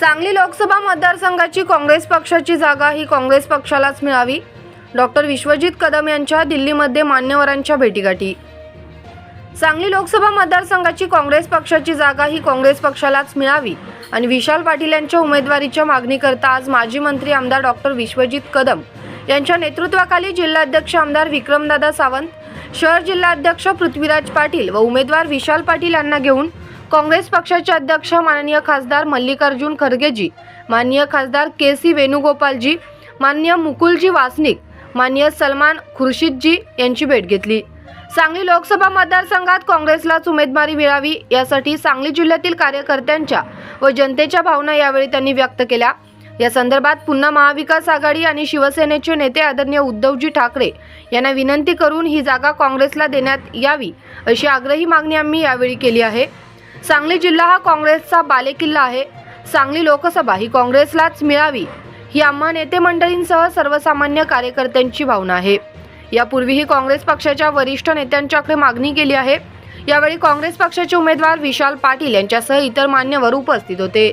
सांगली लोकसभा मतदारसंघाची काँग्रेस पक्षाची जागा ही काँग्रेस पक्षालाच मिळावी. डॉक्टर विश्वजित कदम यांच्या दिल्लीमध्ये मान्यवरांच्या भेटीगाठी. सांगली लोकसभा मतदारसंघाची काँग्रेस पक्षाची जागा ही काँग्रेस पक्षालाच मिळावी आणि विशाल पाटील यांच्या उमेदवारीच्या मागणीकरता आज माजी मंत्री आमदार डॉक्टर विश्वजित कदम यांच्या नेतृत्वाखाली जिल्हाध्यक्ष आमदार विक्रमदादा सावंत शहर जिल्हाध्यक्ष पृथ्वीराज पाटील व उमेदवार विशाल पाटील यांना घेऊन काँग्रेस पक्षाचे अध्यक्ष माननीय खासदार मल्लिकार्जुन खरगेजी माननीय खासदार के सी वेणुगोपालजी माननीय मुकुलजी वासनिक माननीय सलमान खुर्शीदजी यांची भेट घेतली. सांगली लोकसभा मतदारसंघात काँग्रेसलाच उमेदवारी मिळावी यासाठी सांगली जिल्ह्यातील कार्यकर्त्यांच्या व जनतेच्या भावना यावेळी त्यांनी व्यक्त केल्या. या संदर्भात पुन्हा महाविकास आघाडी आणि शिवसेनेचे नेते आदरणीय उद्धवजी ठाकरे यांना विनंती करून ही जागा काँग्रेसला देण्यात यावी अशी आग्रही मागणी आम्ही यावेळी केली आहे. सांगली जिल्हा हा काँग्रेसचा बालेकिल्ला आहे. सांगली लोकसभा ही काँग्रेसलाच मिळावी ही आम्हा नेते मंडळींसह सर्वसामान्य कार्यकर्त्यांची भावना आहे. यापूर्वीही काँग्रेस पक्षाच्या वरिष्ठ नेत्यांच्याकडे मागणी केली आहे. यावेळी काँग्रेस पक्षाचे उमेदवार विशाल पाटील यांच्यासह इतर मान्यवर उपस्थित होते.